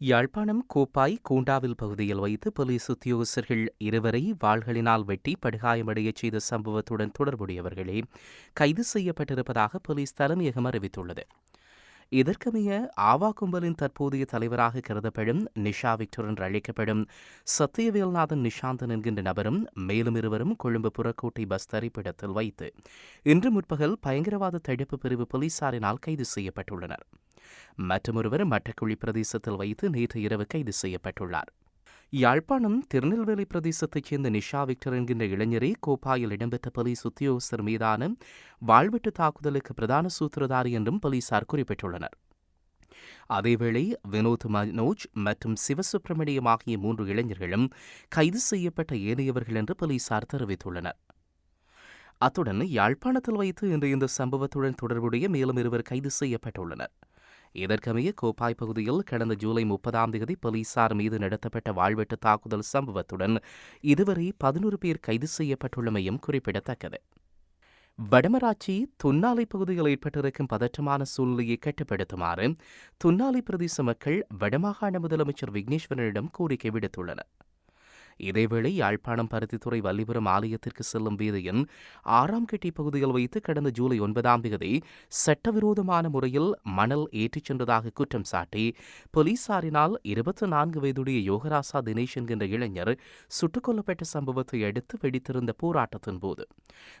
யாழ்ப்பாணம் கோப்பாய் கூண்டாவில் பகுதியில் வைத்து போலீஸ் உத்தியோகஸ்தர்கள் இருவரை வாள்களினால் வெட்டி படுகாயமடையச் செய்த சம்பவத்துடன் தொடர்புடையவர்களே கைது செய்யப்பட்டிருப்பதாக போலீஸ் தலைமையகம் அறிவித்துள்ளது. இதற்கமைய ஆவா கும்பலின் தற்போதைய தலைவராக கருதப்படும் நிஷா விக்டர் என்று அழைக்கப்படும் சத்தியவேல்நாதன் நிஷாந்தன் என்கின்ற நபரும் மேலும் இருவரும் கொழும்பு புறக்கோட்டை பஸ் தரிப்பிடத்தில் வைத்து இன்று முற்பகல் பயங்கரவாத தடுப்பு பிரிவு போலீசாரினால் கைது செய்யப்பட்டுள்ளனர். மற்றொருவர் மட்டக்குழி பிரதேசத்தில் வைத்து நேற்று இரவு கைது செய்யப்பட்டுள்ளார். யாழ்ப்பாணம் திருநெல்வேலி பிரதேசத்தைச் சேர்ந்த நிஷா விக்டர் என்கின்ற இளைஞரை கோப்பாயில் இடம்பெற்ற போலீஸ் உத்தியோகஸ்தர் மீதான வாழ்வெட்டு தாக்குதலுக்கு பிரதான சூத்திரதாரி என்றும் போலீசார் குறிப்பிட்டுள்ளனர். அதேவேளை வினோத் மனோஜ் மற்றும் சிவசுப்பிரமணியம் ஆகிய மூன்று இளைஞர்களும் கைது செய்யப்பட்ட ஏனையவர்கள் என்று போலீசார் தெரிவித்துள்ளனர். அத்துடன் யாழ்ப்பாணத்தில் வைத்து இன்று இந்த சம்பவத்துடன் தொடர்புடைய மேலும் இருவர் கைது செய்யப்பட்டுள்ளனர். இதற்கமைய கோப்பாய் பகுதியில் கடந்த ஜூலை முப்பதாம் தேதி போலீசார் மீது நடத்தப்பட்ட வாழ்வெட்டு தாக்குதல் சம்பவத்துடன் இதுவரை பதினோரு பேர் கைது செய்யப்பட்டுள்ளமையும் குறிப்பிடத்தக்கது. வடமராட்சி துன்னாலை பகுதியில் ஏற்பட்டிருக்கும் பதற்றமான சூழ்நிலையை கட்டுப்படுத்துமாறு துன்னாலை பிரதேச மக்கள் வடமாகாண முதலமைச்சர் விக்னேஸ்வரனிடம் கோரிக்கை விடுத்துள்ளனர். இதேவேளை யாழ்ப்பாணம் பருத்தித்துறை வல்லிபுரம் ஆலயத்திற்கு செல்லும் வீதியின் ஆறாம் கெட்டி பகுதியில் வைத்து கடந்த ஜூலை ஒன்பதாம் தேதி சட்டவிரோதமான முறையில் மணல் ஏற்றிச் சென்றதாக குற்றம் சாட்டி போலீசாரினால் இருபத்தி நான்கு வயதுடைய யோகராசா தினேஷ் என்கின்ற இளைஞர் சுட்டுக் கொல்லப்பட்ட சம்பவத்தை அடுத்து வெடித்திருந்த போராட்டத்தின் போது.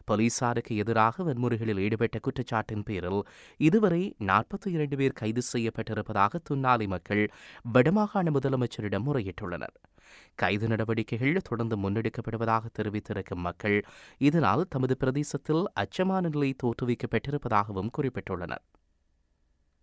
போலீசாருக்கு எதிராக வன்முறைகளில் ஈடுபட்ட குற்றச்சாட்டின் பேரில் இதுவரை நாற்பத்தி இரண்டு பேர் கைது செய்யப்பட்டிருப்பதாக துன்னாலை மக்கள் வடமாகாண முதலமைச்சரிடம் முறையிட்டுள்ளனர். கைது நடவடிக்கைகள் தொடர்ந்து முன்னெடுக்கப்படுவதாக தெரிவித்திருக்கும் மக்கள் இதனால் தமது பிரதேசத்தில் அச்சமான நிலை தோற்றுவிக்கப்பட்டிருப்பதாகவும் குறிப்பிட்டுள்ளனர்.